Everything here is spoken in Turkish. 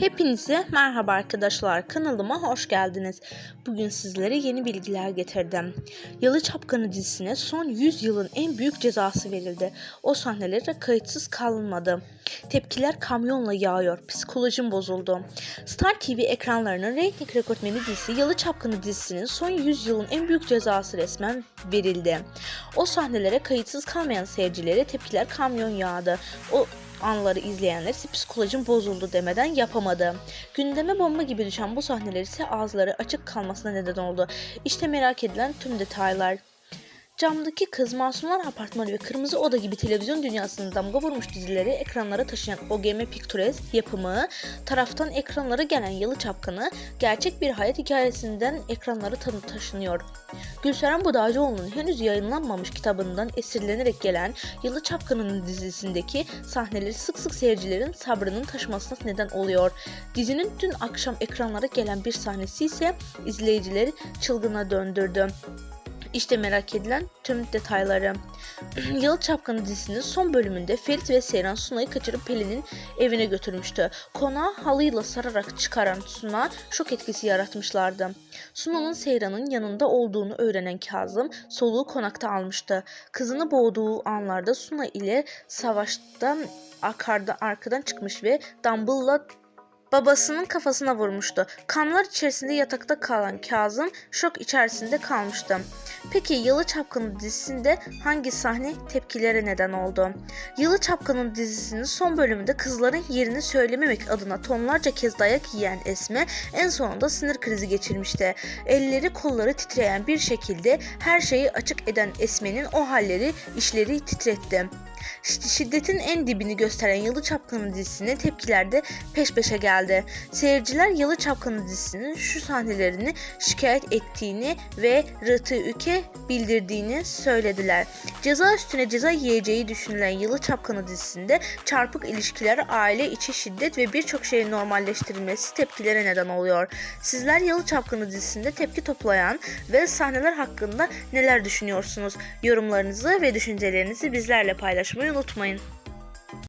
Hepinize merhaba arkadaşlar kanalıma hoş geldiniz. Bugün sizlere yeni bilgiler getirdim. Yalı Çapkını dizisine son 100 yılın en büyük cezası verildi. O sahnelere kayıtsız kalınmadı. Tepkiler kamyonla yağıyor. Psikolojim bozuldu. Star TV ekranlarının reyting rekortmeni dizisi Yalı Çapkını dizisinin son 100 yılın en büyük cezası resmen verildi. O sahnelere kayıtsız kalmayan seyircilere tepkiler kamyon yağdı. O anları izleyenler ise psikolojim bozuldu demeden yapamadı. Gündeme bomba gibi düşen bu sahneler ise ağızları açık kalmasına neden oldu. İşte merak edilen tüm detaylar. Camdaki Kız, Masumlar Apartmanı ve Kırmızı Oda gibi televizyon dünyasının damga vurmuş dizileri ekranlara taşıyan OGM Pictures yapımı, taraftan ekranlara gelen Yalı Çapkını, gerçek bir hayat hikayesinden ekranlara taşınıyor. Gülseren Budayıcıoğlu'nun henüz yayınlanmamış kitabından esirlenerek gelen Yalı Çapkını'nın dizisindeki sahneleri sık sık seyircilerin sabrının taşmasına neden oluyor. Dizinin dün akşam ekranlara gelen bir sahnesi ise izleyicileri çılgına döndürdü. İşte merak edilen tüm detayları. Yalı Çapkını dizisinin son bölümünde Ferit ve Seyran Suna'yı kaçırıp Pelin'in evine götürmüştü. Konağı halıyla sararak çıkaran Suna şok etkisi yaratmışlardı. Suna'nın Seyran'ın yanında olduğunu öğrenen Kazım soluğu konakta almıştı. Kızını boğduğu anlarda Suna ile savaştan akarda arkadan çıkmış ve Dumble'la babasının kafasına vurmuştu. Kanlar içerisinde yatakta kalan Kazım şok içerisinde kalmıştı. Peki Yalı Çapkını dizisinde hangi sahne tepkilere neden oldu? Yalı Çapkını dizisinin son bölümünde kızların yerini söylememek adına tonlarca kez dayak yiyen Esme en sonunda sinir krizi geçirmişti. Elleri kolları titreyen bir şekilde her şeyi açık eden Esme'nin o halleri işleri titretti. Şi- Şiddetin en dibini gösteren Yalı Çapkını dizisine tepkiler de peş peşe geldi. Seyirciler Yalı Çapkını dizisinin şu sahnelerini şikayet ettiğini ve RTÜK'e bildirdiğini söylediler. Ceza üstüne ceza yiyeceği düşünülen Yalı Çapkını dizisinde çarpık ilişkiler, aile içi şiddet ve birçok şeyin normalleştirilmesi tepkilere neden oluyor. Sizler Yalı Çapkını dizisinde tepki toplayan ve sahneler hakkında neler düşünüyorsunuz? Yorumlarınızı ve düşüncelerinizi bizlerle paylaşmayı unutmayın.